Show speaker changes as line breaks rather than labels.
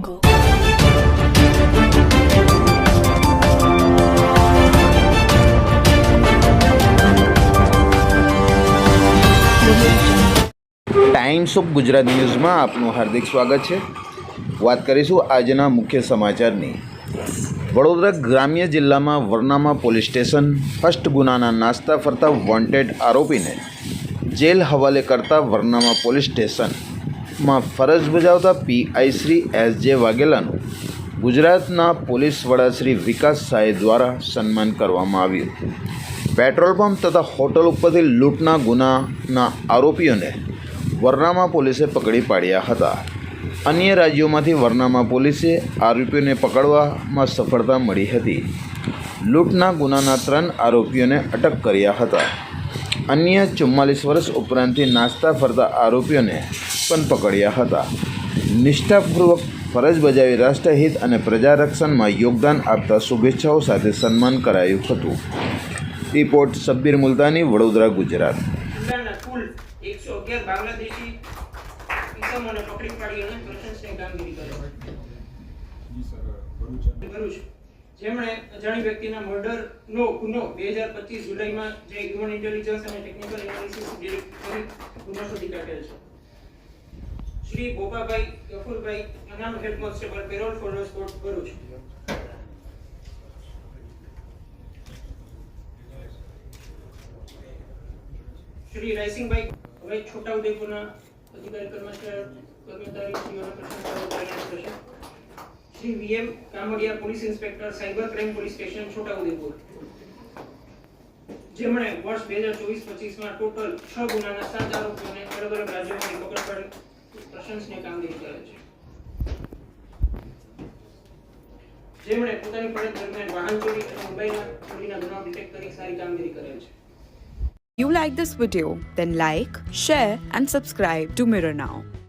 jungle.
Times of Gujarat ન્યૂઝમાં આપનું હાર્દિક સ્વાગત છે વાત કરીશું આજના મુખ્ય સમાચારની વડોદરા ગ્રામ્ય જિલ્લામાં વરનામા પોલીસ સ્ટેશન ફર્સ્ટ ગુનાના નાસ્તા ફરતા વોન્ટેડ આરોપીને જેલ હવાલે કરતા વરનામા પોલીસ સ્ટેશનમાં ફરજ બજાવતા પીઆઈ શ્રી એસ જે વાઘેલાનું ગુજરાતના પોલીસ વડા શ્રી વિકાસ સાય દ્વારા સન્માન કરવામાં આવ્યું. પેટ્રોલ પંપ તથા હોટલ ઉપરથી લૂંટના ગુનાના આરોપીઓને વરનામા પોલીસે પકડી પાડ્યા હતા. અન્ય રાજ્યોમાંથી વરનામા પોલીસે આરોપીઓને પકડવામાં સફળતા મળી હતી. લૂંટના ગુનાના ત્રણ આરોપીઓને અટક કર્યા હતા. અન્ય ચુમ્માલીસ વર્ષ ઉપરાંતથી નાસ્તા ફરતા આરોપીઓને પણ પકડ્યા હતા. નિષ્ઠાપૂર્વક ફરજ બજાવી રાષ્ટ્રહિત અને પ્રજા રક્ષણમાં યોગદાન આપતા શુભેચ્છાઓ સાથે સન્માન કરાયું હતું. રિપોર્ટ સબ્બીર મુલતાની વડોદરા ગુજરાત.
પકડી પાડી અને કામગીરી ભરૂચ. જેમણે અજાણી વ્યક્તિના મર્ડરનો ગુનો બે હજાર પચીસ જુલાઈમાં જે હ્યુમન ઇન્ટેલિજન્સ અને ટેકનિકલ એનાલિસિસ ડિરેક્ટરી ગુનો શોધી કાઢેલ છે. Shri Bobabhai Gafurbhai Anam head constable, parole ફોર્ડર્સ sport Bharuch. Shri Raysinghbhai હવે છોટાઉદેપુરના અધિકારી, કર્મચારી કર્મચારીઓના થશે Shri VM Kamadiya police inspector cyber crime police station Chhotaudepur જેમણે વર્ષ બે હજાર ચોવીસ પચીસમાં ટોટલ છ ગુનાના સાત આરોપીઓને અલગ અલગ રાજ્યોમાંથી પકડ પાડી પ્રશંસનીય કામગીરી કરે છે જેમણે પોતાની ફરજ દરમિયાન વાહન ચોરી અને મોબાઈલના ચોરીના ગુનાઓ ડિટેક્ટ કરી સારી કામગીરી કરેલ છે
You like this video? Then like, share, and subscribe to Mirror Now.